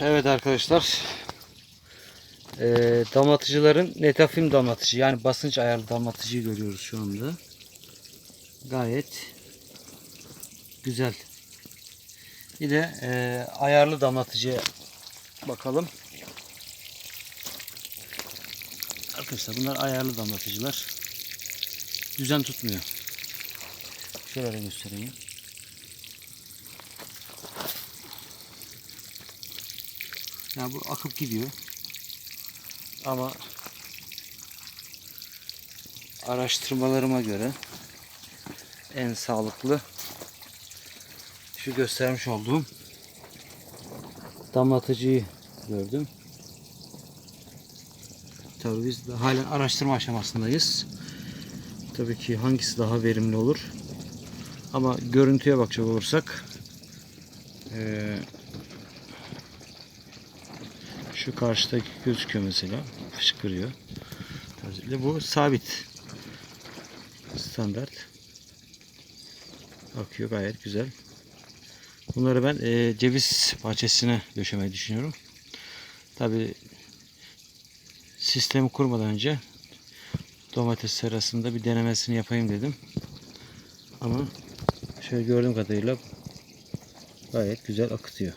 Evet arkadaşlar. Ee, damlatıcıların netafim damlatıcı yani basınç ayarlı damlatıcıyı görüyoruz şu anda. Gayet güzel. Bir de e, ayarlı damlatıcıya bakalım. Arkadaşlar bunlar ayarlı damlatıcılar. Düzen tutmuyor. Şöyle göstereyim. Ya bu akıp gidiyor. Ama araştırmalarıma göre en sağlıklı şu göstermiş olduğum damlatıcıyı gördüm. Tabii biz de halen araştırma aşamasındayız. Tabii ki hangisi daha verimli olur. Ama görüntüye bakacak olursak eee şu karşıdaki gözüküyor mesela. Fışkırıyor. Özellikle bu sabit. Standart. Akıyor gayet güzel. Bunları ben eee, ceviz bahçesine döşemeyi düşünüyorum. Tabi sistemi kurmadan önce domates serasında bir denemesini yapayım dedim. Ama şöyle gördüğüm kadarıyla gayet güzel akıtıyor.